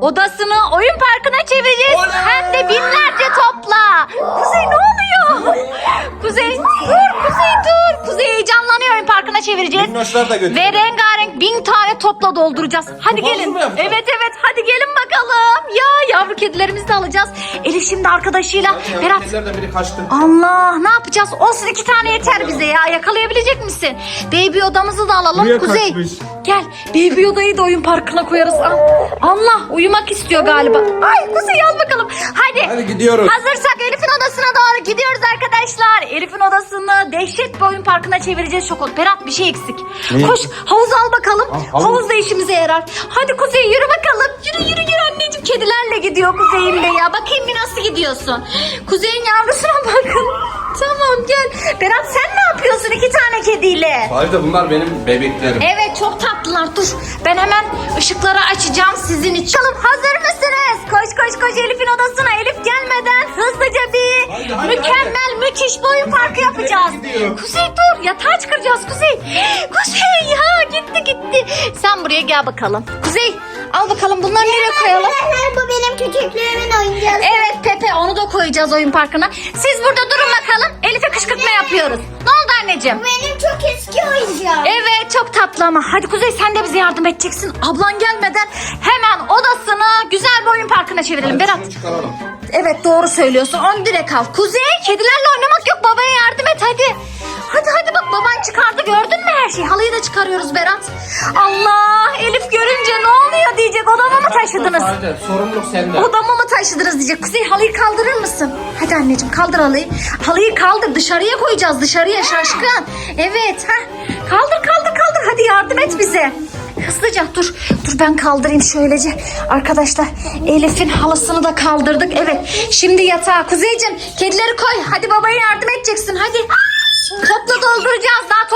odasını oyun parkına çevireceğiz. Oley! Hem de binlerce topla. Kuzey ne oluyor? Kuzey dur Kuzey dur. Kuzey heyecanlanıyor oyun parkına çevireceğiz. Minnoşlar da götür. Ve rengarenk bin tane topla dolduracağız. Hadi gelin. mı yapacağız? Evet evet hadi gelin bakalım. Ya yavru kedilerimizi de alacağız. Elif şimdi arkadaşıyla Berat Kedilerden biri kaçtı. Allah ne yapacağız? Olsun iki tane yeter bize ya. Yakalayabilecek misin? Baby odamızı da alalım. Buraya Kuzey. kaçmış. Gel. Baby odayı da oyun parkına koyarız. Ah, Allah uyumak istiyor galiba. Ay Kuzey al bakalım. Hadi. Hadi gidiyoruz. Hazırsak Elif'in odasına doğru gidiyoruz arkadaşlar. Elif'in odasını dehşet bir oyun parkına çevireceğiz şokol. Berat bir şey eksik. Ne? Koş havuzu al bakalım. Al, havuz. Havuz da işimize yarar. Hadi Kuzey yürü bakalım. Yürü yürü yürü anneciğim. Kedilerle gidiyor Kuzey'im de ya. Bakayım bir nasıl gidiyorsun. Kuzey'in yavrusuna bakın. Tamam gel. Berat sen ne yapıyorsun iki tane kediyle? Sadece bunlar benim bebeklerim. Evet çok tatlılar. Dur ben hemen ışıkları açacağım sizin için. Bakalım hazır mısınız? Koş koş koş Elif'in odasına. Elif gelmeden hızlıca bir Hadi, hadi, mükemmel müthiş bir oyun parkı yapacağız. Kuzey dur yatağa çıkaracağız Kuzey. Kuzey ya gitti gitti. Sen buraya gel bakalım. Kuzey al bakalım bunları nereye koyalım? Bu benim küçüklüğümün oyuncağı. Evet Pepe onu da koyacağız oyun parkına. Siz burada durun bakalım. Elif'e kışkırtma yapıyoruz. Ne oldu anneciğim? Benim çok eski oyuncağım. Evet çok tatlı ama. Hadi Kuzey sen de bize yardım edeceksin. Ablan gelmeden hemen odasını güzel bir oyun parkına çevirelim. Hadi Berat. şunu çıkaralım. Evet doğru söylüyorsun. Onu direkt al. Kuzey kedilerle oynamak yok. Babaya yardım et hadi. Hadi hadi bak baban çıkardı gördün mü her şeyi? Halıyı da çıkarıyoruz Berat. Allah Elif görünce ne oluyor diyecek. Odama mı taşıdınız? Sadece sorumluluk sende. Odama mı taşıdınız diyecek. Kuzey halıyı kaldırır mısın? Hadi anneciğim kaldır halıyı. Halıyı kaldır dışarıya koyacağız dışarıya şaşkın. Evet ha. Kaldır kaldır kaldır hadi yardım et bize. Hızlıca dur. Dur ben kaldırayım şöylece. Arkadaşlar Elif'in halısını da kaldırdık. Evet şimdi yatağa. Kuzeyciğim kedileri koy. Hadi babaya yardım edeceksin hadi. Topla dolduracağız. Daha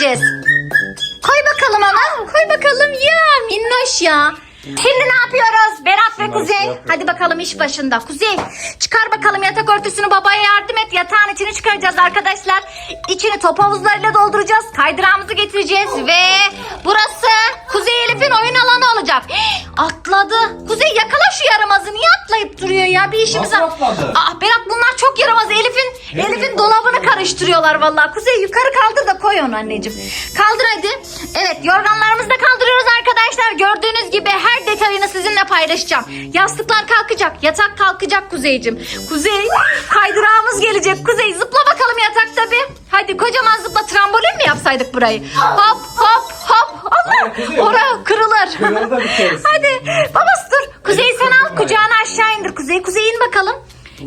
getireceğiz. Koy bakalım ana. Koy bakalım ya minnoş ya. Şimdi ne yapıyoruz? Berat ve Kuzey. şey. Hadi bakalım iş başında. Kuzey çıkar bakalım yatak örtüsünü babaya yardım et. Yatağın içini çıkaracağız arkadaşlar. İçini top havuzlarıyla dolduracağız. Kaydırağımızı getireceğiz ve burası Kuzey Elif'in oyun alanı olacak. Atladı. Kuzey yakala şu yaramazı. Niye atlayıp duruyor ya? Bir işimiz var. Aa, Berat bunlar çok yaramaz. Elif'in. Elif'in dolabını karıştırıyorlar vallahi. Kuzey yukarı kaldır da koy onu anneciğim. Kaldır hadi. Evet yorganlarımızı da kaldırıyoruz arkadaşlar. Gördüğünüz gibi her detayını sizinle paylaşacağım. Yastıklar kalkacak. Yatak kalkacak Kuzeyciğim. Kuzey kaydırağımız gelecek. Kuzey zıpla bakalım yatakta bir. Hadi kocaman zıpla trambolin mi yapsaydık burayı? Hop hop hop. Allah oraya kırılır. Hadi babası dur. Kuzey sen al kucağına aşağı indir. Kuzey Kuzey in bakalım.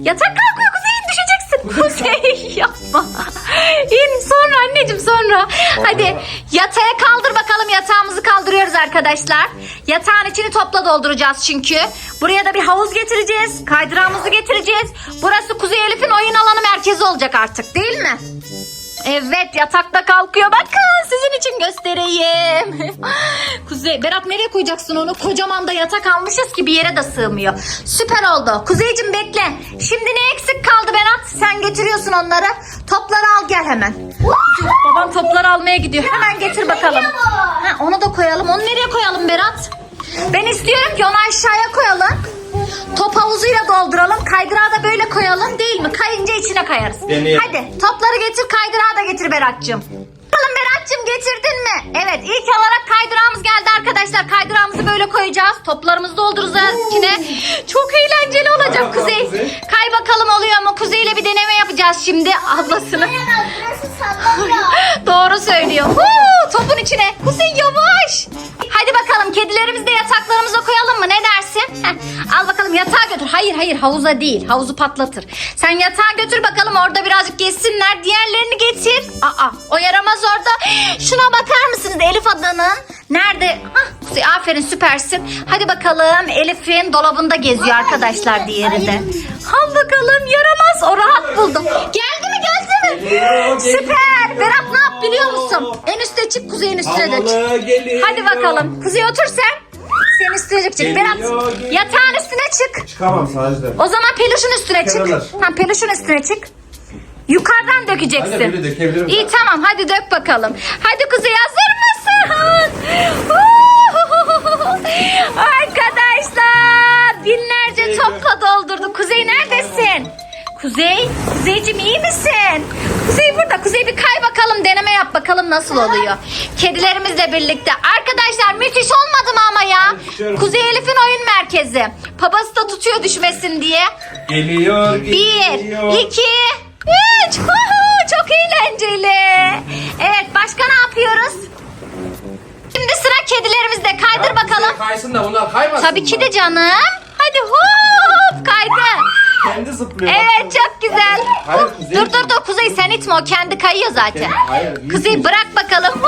Yatak kalkıyor Kuzey in düşeceksin. Kuzey yapma. İn sonra anneciğim sonra. Hadi yatağa kaldır bakalım yatağımızı kaldırıyoruz arkadaşlar. Yatağın içini topla dolduracağız çünkü. Buraya da bir havuz getireceğiz. Kaydırağımızı getireceğiz. Burası Kuzey Elif'in oyun alanı merkezi olacak artık değil mi? Evet yatakta kalkıyor. Bakın sizin için göstereyim. Kuzey Berat nereye koyacaksın onu? Kocaman da yatak almışız ki bir yere de sığmıyor. Süper oldu. Kuzeycim bekle. Şimdi ne eksik kaldı Berat? Sen getiriyorsun onları. Topları al gel hemen. Babam topları almaya gidiyor. Hemen getir bakalım. Ha, onu da koyalım. Onu nereye koyalım Berat? Ben istiyorum ki onu aşağıya koyalım. Top havuzuyla dolduralım. Kaydırağı da böyle koyalım değil mi? Kayınca içine kayarız. Deneyelim. Hadi topları getir kaydırağı da getir Berat'cığım. Bakalım Berat'cığım getirdin mi? Evet ilk olarak kaydırağımız geldi arkadaşlar. Kaydırağımızı böyle koyacağız. Toplarımızı dolduracağız içine. Çok eğlenceli olacak Kuzey. Kay bakalım oluyor mu? Kuzey ile bir deneme yapacağız şimdi. Ablasını. Burası sallanıyor. Doğru söylüyor. Huu, topun içine. Kuzey yavaş. Hadi bakalım kedilerimizi de yataklarımıza koyalım mı? Ne dersin? Heh, al bakalım yatağa götür. Hayır hayır havuza değil. Havuzu patlatır. Sen yatağa götür bakalım orada birazcık gezsinler. Diğerlerini getir. Aa o yaramaz orada. Şuna bakar mısınız Elif adının? Nerede? Hah, Kuzey aferin süpersin. Hadi bakalım Elif'in dolabında geziyor arkadaşlar diğeri de. Al bakalım yaramaz. O rahat buldu. Geldi mi geldi mi? Süper. Berat ne yap biliyor musun? En üste çık kuzeyin üstüne de çık. Hadi bakalım. Kuzey otur sen. Sen üstüne çık. Geliyor, Berat geliyor. yatağın üstüne çık. Çıkamam sadece. O zaman peluşun üstüne çık. Tamam peluşun üstüne çık. Yukarıdan dökeceksin. Hadi böyle dökebilirim İyi ben. tamam hadi dök bakalım. Hadi Kuzey hazır mısın? Arkadaşlar binlerce topla doldurdu. Kuzey neredesin? Kuzey, Kuzeycim iyi misin? Kuzey burada. Kuzey bir kay bakalım deneme yap bakalım nasıl oluyor. Kedilerimizle birlikte. Arkadaşlar müthiş olmadı mı ama ya? Kuzey Elif'in oyun merkezi. Babası da tutuyor düşmesin diye. Geliyor, Bir, geliyor. iki, üç. Çok eğlenceli. Evet başka ne yapıyoruz? Şimdi sıra kedilerimizde. Kaydır bakalım. Kaysın da bunlar kaymasın Tabii ki de canım. Hadi hop kaydı. Kendi zıplıyor. Evet çok güzel. Hayır, Kuzey Dur dur dur Kuzey sen itme o kendi kayıyor zaten. Hayır, Kuzey bırak bakalım.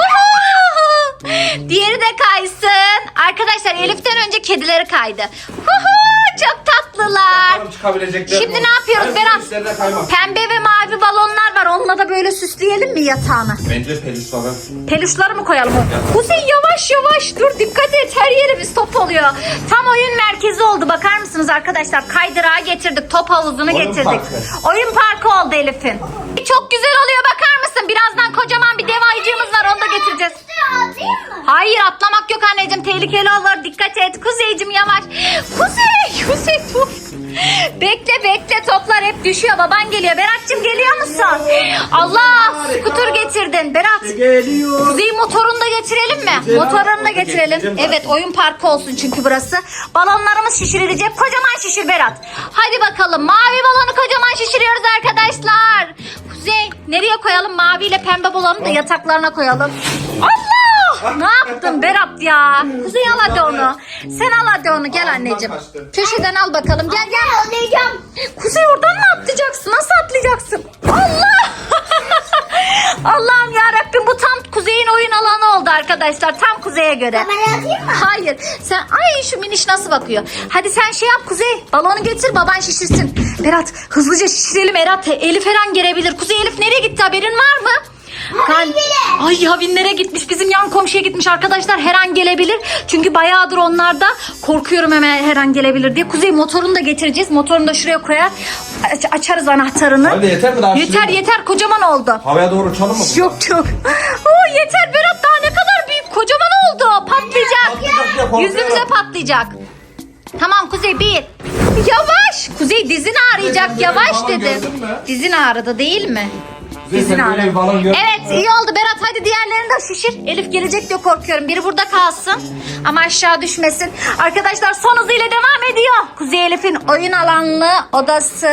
Diğeri de kaysın. Arkadaşlar Elif'ten önce kedileri kaydı. Çok tatlılar. Çıkabilecekler Şimdi ne yapıyoruz Berat? Pembe ve mavi balonlar var. Onunla da böyle süsleyelim mi yatağını? Bence peluş falan. Peluşları mı koyalım? Kuzey yavaş yavaş dur dikkat et her yerimiz top oluyor. Tam oyun merkezi oldu bakar mısınız arkadaşlar? Kaydırağı getirdik top havuzunu Oyun getirdik. parkı. Oyun parkı oldu Elif'in. Çok güzel oluyor mısın? Birazdan kocaman bir dev ayıcığımız var onu da getireceğiz. Hayır atlamak yok anneciğim tehlikeli olur dikkat et Kuzeycim yavaş. Kuzey Kuzey dur. Bekle bekle toplar hep düşüyor baban geliyor. Berat'cığım geliyor musun? Allah skuter getirdin Berat. Geliyor. Kuzey motorunu da getirelim mi? Motorunu da getirelim. Evet oyun parkı olsun çünkü burası. Balonlarımız şişirilecek. Kocaman şişir Berat. Hadi bakalım mavi balonu kocaman şişiriyoruz arkadaşlar. Koyalım? Mavi ile pembe balonu da yataklarına koyalım. Allah! Ne yaptın Berat ya? Kuzey al hadi onu. Sen al hadi onu gel anneciğim. kaçtı. Köşeden al bakalım. Gel gel. Kuzey oradan mı atlayacaksın? Nasıl atlayacaksın? Allah! Allah'ım ya Rabbim bu tam kuzeyin oyun alanı oldu arkadaşlar. Tam kuzeye göre. Kamera atayım mı? Hayır. Sen ay şu miniş nasıl bakıyor? Hadi sen şey yap Kuzey. Balonu getir baban şişirsin. Berat hızlıca şişirelim Berat. Elif her an gelebilir. Kuzey Elif nereye gitti haberin var mı? Gal- Ay Havinlere gitmiş. Bizim yan komşuya gitmiş arkadaşlar. Her an gelebilir. Çünkü bayağıdır onlarda. Korkuyorum hemen her an gelebilir diye. Kuzey motorunu da getireceğiz. Motorunu da şuraya koyar. Aç- açarız anahtarını. Hadi yeter mi daha? Yeter yeter kocaman oldu. Havaya doğru uçalım mı? Yok yok. Oo, yeter Berat daha ne kadar büyük kocaman oldu. Patlayacak. Patlayacak diye korkuyorum. Yüzümüze patlayacak. Tamam Kuzey bir. Yavaş. Kuzey dizin ağrıyacak. Kuzey, Yavaş balon dedim. gördün mü? Dizin ağrıdı değil mi? Balon gördün Evet iyi oldu Berat hadi diğerlerini de şişir. Elif gelecek diye korkuyorum. Biri burada kalsın. Ama aşağı düşmesin. Arkadaşlar son hızıyla devam ediyor. Kuzey Elif'in oyun alanlı odası.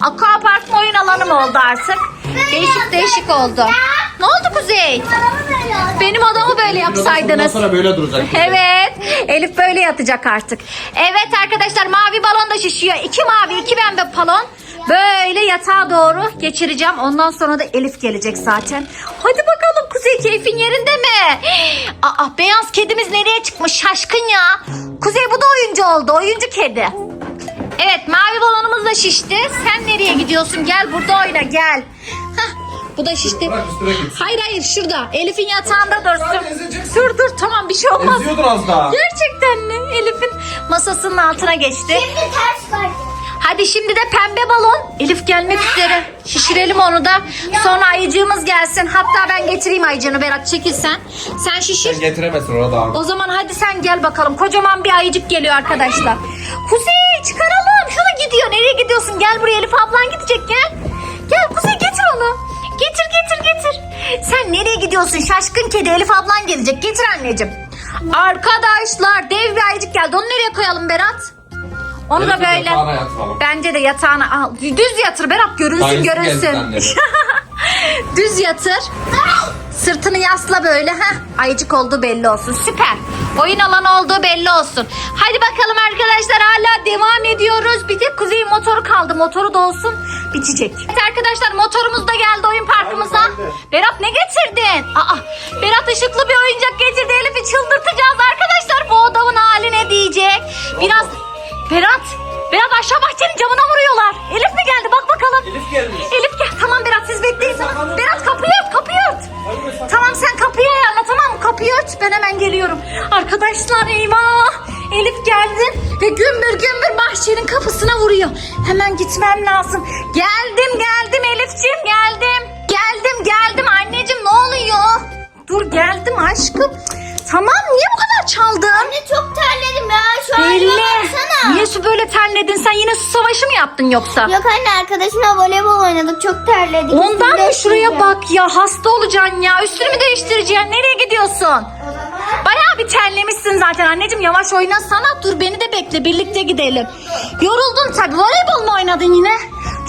Aqua Park mı oyun alanı mı oldu artık? Değişik değişik oldu. Ne oldu Kuzey? Benim odamı böyle yapsaydınız. sonra böyle duracak. Evet. Elif böyle yatacak artık. Evet arkadaşlar mavi balon da şişiyor. İki mavi iki pembe balon. Böyle yatağa doğru geçireceğim. Ondan sonra da Elif gelecek zaten. Hadi bakalım Kuzey keyfin yerinde mi? Aa beyaz kedimiz nereye çıkmış şaşkın ya. Kuzey bu da oyuncu oldu. Oyuncu kedi. Evet mavi balonumuz da şişti. Sen nereye gidiyorsun? Gel burada oyna gel. Hah, bu da şişti. Bırak üstüne gitsin. Hayır hayır şurada. Elif'in yatağında dursun. Ezeceksin. Dur dur tamam bir şey olmaz. Eziyordur az daha. Gerçekten mi? Elif'in masasının altına geçti. Şimdi ters var. Hadi şimdi de pembe balon. Elif gelmek üzere. Şişirelim onu da. Sonra ayıcığımız gelsin. Hatta ben getireyim ayıcığını Berat çekil sen. Şişir. Sen getiremezsin orada. O zaman hadi sen gel bakalım. Kocaman bir ayıcık geliyor arkadaşlar. Kuzey çıkaralım. Şunu gidiyor. Nereye gidiyorsun? Gel buraya Elif ablan gidecek gel. Gel Kuzey getir onu. Getir getir getir. Sen nereye gidiyorsun? Şaşkın kedi Elif ablan gelecek. Getir anneciğim. Arkadaşlar dev bir ayıcık geldi. Onu nereye koyalım Berat? Onu da böyle. yatağına yatıralım. Bence de yatağına al. Düz yatır Berat görünsün Dayısı geldi görünsün. Düz yatır. Sırtını yasla böyle. Heh, ayıcık olduğu belli olsun. Süper. Oyun alanı olduğu belli olsun. Hadi bakalım arkadaşlar hala devam ediyoruz. Bir tek Kuzey motoru kaldı. Motoru da olsun. Bitecek. Evet arkadaşlar motorumuz da geldi oyun parkımıza. Berat ne getirdin? Aa, Berat ışıklı gelmiş. Elif gel. Tamam Berat siz bekleyin. Saklanıyorum. Berat kapıyı ört, kapıyı ört. Tamam sen kapıyı ayarla tamam mı? Kapıyı ört. Ben hemen geliyorum. Arkadaşlar eyvah. Elif geldi ve gümbür gümbür bahçenin kapısına vuruyor. Hemen gitmem lazım. Geldim geldim Elifciğim geldim. Geldim geldim anneciğim ne oluyor? Dur geldim aşkım. Sen yine su savaşı mı yaptın yoksa? Yok anne arkadaşımla voleybol oynadık çok terledik. Ondan mı şuraya bak ya hasta olacaksın ya. Üstünü mü değiştireceksin? Nereye gidiyorsun? Bayağı bir terlemişsin zaten anneciğim yavaş oynasana. Dur beni de bekle birlikte gidelim. Yoruldun tabii. Voleybol mu oynadın yine?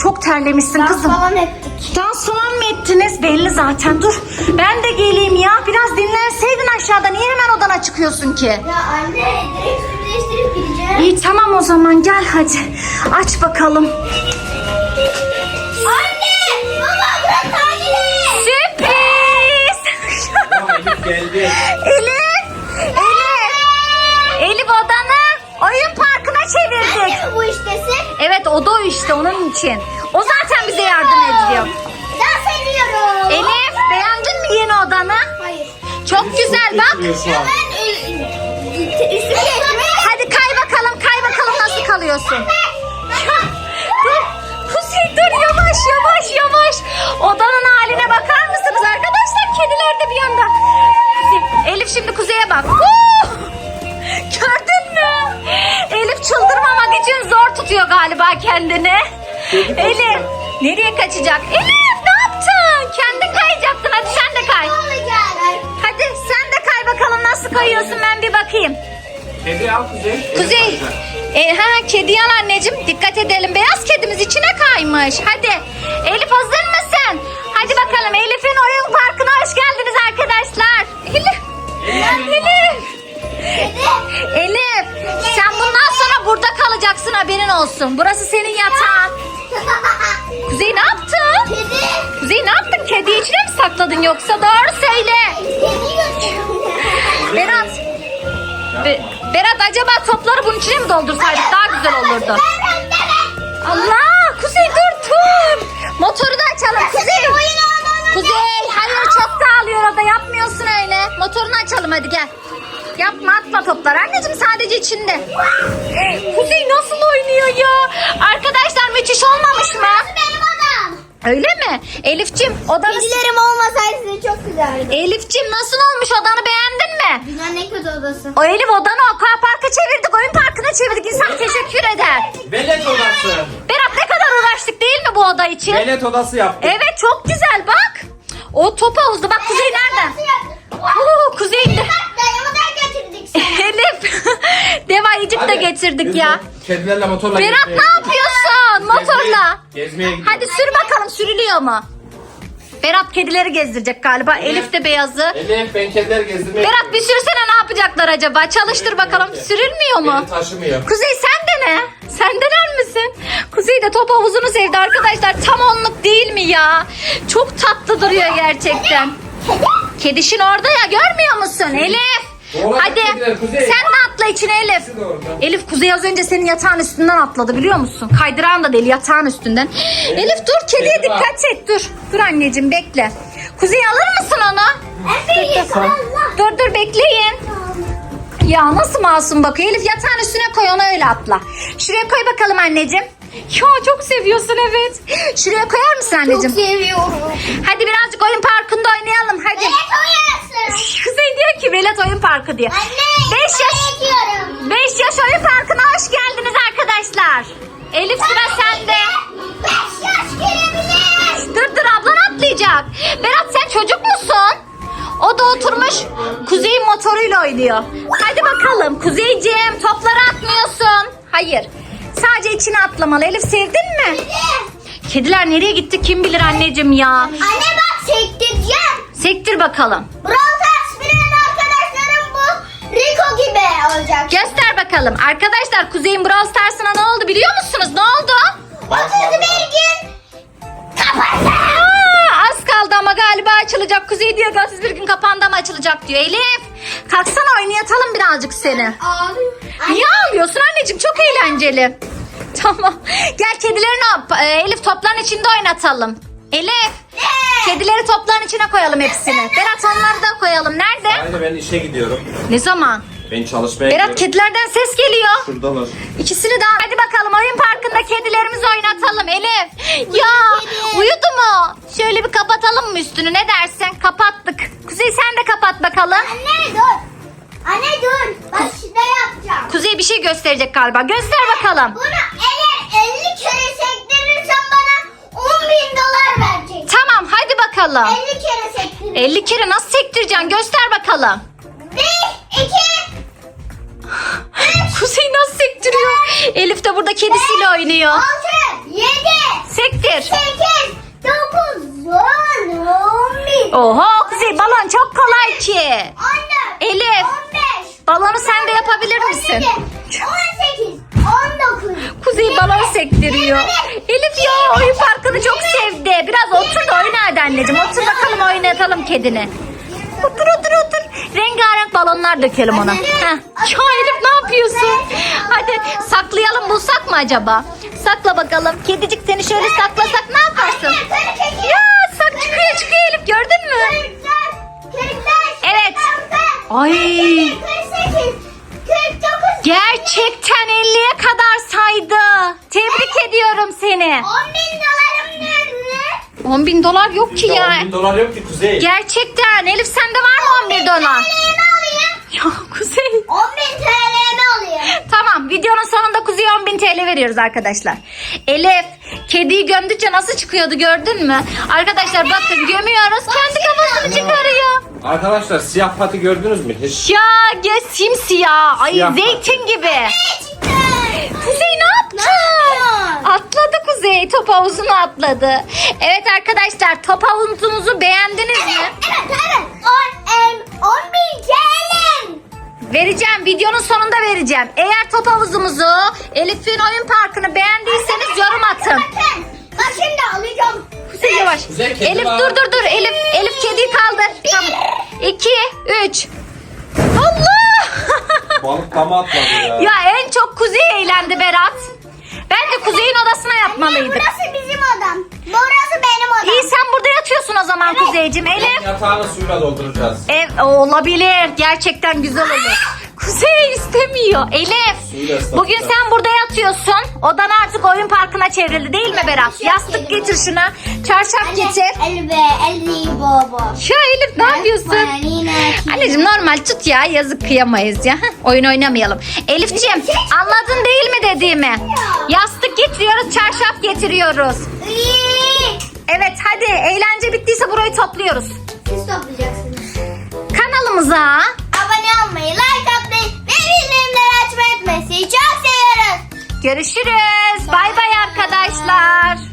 Çok terlemişsin dans kızım. falan ettik. Dans falan mı ettiniz? Belli zaten. Dur ben de geleyim ya. Biraz dinlenseydin aşağıda. Niye hemen odana çıkıyorsun ki? Ya anne direkt değiştirip gideceğim. İyi tamam o zaman gel hadi. Aç bakalım. Anne! Baba bırak tatili! Sürpriz. Elif geldi. Elif. Elif. Elif odanı oyun parkına çevirdik. Anne mi bu iştesi? Evet o da o işte onun için. O zaten bize yardım ediyor. Dans ediyorum. Elif beğendin mi yeni odanı? Hayır. Çok güzel bak. Ben nasıl kalıyorsun. dur. Kuzey dur yavaş yavaş yavaş. Odanın haline bakar mısınız arkadaşlar? Kediler de bir yanda. Kuzey, Elif şimdi kuzeye bak. Oo! Gördün mü? Elif çıldırmamak için zor tutuyor galiba kendini. Elif nereye kaçacak? Elif ne yaptın? Kendin kayacaktın. Hadi sen de kay. Hadi sen de kay bakalım nasıl kayıyorsun ben bir bakayım. Kedi al Kuzey. Kuzey. Elif. E, ha kedi yan anneciğim dikkat edelim. Beyaz kedimiz içine kaymış. Hadi. Elif hazır mısın? Hadi bakalım Elif'in oyun parkına hoş geldiniz arkadaşlar. Elif. Elif. Kedi. Elif. Sen bundan sonra burada kalacaksın haberin olsun. Burası senin yatağın. Kuzey ne yaptın? Kedi. Kuzey ne yaptın? Kedi içine mi sakladın yoksa? Doğru söyle. Kedi. Berat. Be- Berat acaba topları bunun içine mi doldursaydık daha güzel olurdu. Allah! Kuzey dur dur. Motoru da açalım Kuzey. Kuzey hayır çok dağılıyor orada yapmıyorsun öyle. Motorunu açalım hadi gel. Yapma atma toplar anneciğim sadece içinde. Kuzey nasıl oynuyor ya? Arkadaşlar müthiş olmamış mı? Öyle mi? Elifçim odanı... Kedilerim olmasaydı size çok güzeldi. Elifçim nasıl olmuş odanı beğendin mi? Dünyanın en kötü odası. O Elif odanı aquaparka çevirdik oyun parkına çevirdik insan teşekkür eder. Velet odası. Berat ne kadar uğraştık değil mi bu oda için? Velet odası yaptık. Evet çok güzel bak. O top havuzda bak Kuzey nereden? Oo, Kuzey de. Elif. Dev ayıcık da Hadi, getirdik ya. Kedilerle motorla Berat ne yapıyorsun motorla? Gezmeye. Hadi sür bakalım sürülüyor mu? Berat kedileri gezdirecek galiba. Elif de beyazı. Elif ben kedileri gezdirmeye Berat bir sürsene ne yapacaklar acaba? Çalıştır bakalım. Sürülmüyor mu? Beni taşımıyor. Kuzey sen de ne? Sen dener misin? Kuzey de top havuzunu sevdi arkadaşlar. Tam onluk değil mi ya? Çok tatlı duruyor gerçekten. Kedişin orada ya görmüyor musun Elif? Doğru, Hadi Kuzey. sen de atla içine Elif. İkisi de orada. Elif Kuzey az önce senin yatağın üstünden atladı biliyor musun? Kaydıran da değil yatağın üstünden. Elif dur kediye dikkat et dur.Dur anneciğim bekle. Kuzey alır mısın onu? Efendim Allah. Dur dur bekleyin. Ya nasıl masum bakıyor. Elif yatağın üstüne koy onu öyle atla. Şuraya koy bakalım anneciğim. Ya çok seviyorsun evet. Şuraya koyar mısın anneciğim? seviyorum. Hadi birazcık oyun parkında oynayalım hadi. Evet oynasın. Kuzey diyor ki Velet oyun parkı diyor. Anne. 5 yaş Diyorum. 5 yaş oyun parkına hoş geldiniz arkadaşlar. Elif sıra sende. Beş yaş gelebilir. Dur dur ablan atlayacak. Berat sen çocuk musun? O da oturmuş Kuzey'in motoruyla oynuyor. Hadi bakalım Kuzeyciğim topları atmıyorsun. Hayır. Sadece içine atlamalı. Elif sevdin mi? Kediler nereye gitti kim bilir anneciğim ya. Anne bak çektireceğim. Sektir bakalım. Brawl Stars arkadaşlarım bu Rico gibi olacak. Göster bakalım. Arkadaşlar Kuzey'in Brawl Stars'ına ne oldu biliyor musunuz? Ne oldu? Otuz bir gün kapattı. Aa, az kaldı ama galiba açılacak. Kuzey diyor ki 31 gün kapandı ama açılacak diyor. Elif kalksana oynayatalım birazcık seni. Ağlıyor. Niye ağlıyorsun anneciğim? Çok eğlenceli. Tamam. Gel kedilerini e, Elif topların içinde oynatalım. Elif. Kedileri topların içine koyalım hepsini. Berat onları da koyalım. Nerede? Haydi ben işe gidiyorum. Ne zaman? Ben çalışmaya Berat gidiyorum. kedilerden ses geliyor. Şuradalar. İkisini de hadi bakalım oyun parkında kedilerimizi oynatalım Elif. Ya uyudu mu? Şöyle bir kapatalım mı üstünü ne dersin? Kapattık. Kuzey sen de kapat bakalım. Anne dur. Anne dur. Bak şurada yapacağım. Kuzey bir şey gösterecek galiba. Göster bakalım. Bunu bakalım. 50 kere sektirir. 50 kere nasıl sektireceksin? Göster bakalım. 1, 2, Kuzey nasıl sektiriyor? Elif de burada kedisiyle oynuyor. 6, 7, Sektir. 8, 9, 10, 11, Oho Kuzey balon çok kolay ki. 14, Elif 15, balonu sen de yapabilir 17, misin? 18, 19. Kuzey balon sektiriyor. Elif ya oyun parkını çok sevdi. Biraz otur da oyna hadi anneciğim. Otur bakalım oynatalım kedini. Otur otur otur. Rengarenk balonlar dökelim ona. Heh. Elif ne yapıyorsun? Hadi saklayalım bulsak mı acaba? Sakla bakalım. Kedicik seni şöyle saklasak ne yaparsın? Ya sak çıkıyor çıkıyor Elif gördün mü? 44, 45, Evet. 46, Ay. 48, 49, Gerçekten 50'ye kadar saydı. Tebrik ediyorum seni. 10 bin nerede? 10 bin dolar yok ki ya. 10 bin dolar yok ki Kuzey. Gerçekten. Elif sende var mı 11 dolar? TL'mi alayım. Ya Kuzey. 10 bin TL'mi alayım. Tamam videonun sonunda Kuzey'e 10 bin TL veriyoruz arkadaşlar. Elif kediyi gömdükçe nasıl çıkıyordu gördün mü? Arkadaşlar bakın gömüyoruz kendi kafasını çıkarıyor. Arkadaşlar siyah pati gördünüz mü hiç? Ya ya simsiyah. Ay Siyah zeytin gibi. Çıktı. Kuzey ne yaptı? Atladı Kuzey. Top havuzunu atladı. Evet arkadaşlar top havuzumuzu beğendiniz mi? Evet evet. 10 em 10 bin TL'm. Vereceğim. Videonun sonunda vereceğim. Eğer top havuzumuzu, Elif'in oyun parkını beğendiyseniz yorum atın. Bakın. Bak şimdi alacağım. Kuzey yavaş. Kuzey, Elif var. dur dur dur. Elif Elif kediyi kaldır. Tamam. İki, üç. Allah! Balık dama atladı ya. ya en çok Kuzey eğlendi Berat. Bence Kuzey'in odasına yatmalıydık. Burası bizim odam. Burası benim odam. İyi sen burada yatıyorsun o zaman Kuzey'cim. Elif. Yatağını suyla dolduracağız. Ev olabilir. Gerçekten güzel olur. Kuzey istemiyor. Elif. Bugün sen burada yatıyorsun. Odan artık oyun parkına çevrildi değil mi Berat? Yastık getir şuna. Çarşaf getir. Elbe, elli baba. Ya Elif ne yapıyorsun? Anneciğim normal tut ya yazık kıyamayız ya. Oyun oynamayalım. Elifciğim anladın değil mi dediğimi? Yastık getiriyoruz çarşaf getiriyoruz. Evet hadi eğlence bittiyse burayı topluyoruz. Siz toplayacaksınız. Kanalımıza Sizi çok seviyoruz. görüşürüz. Bay bay arkadaşlar.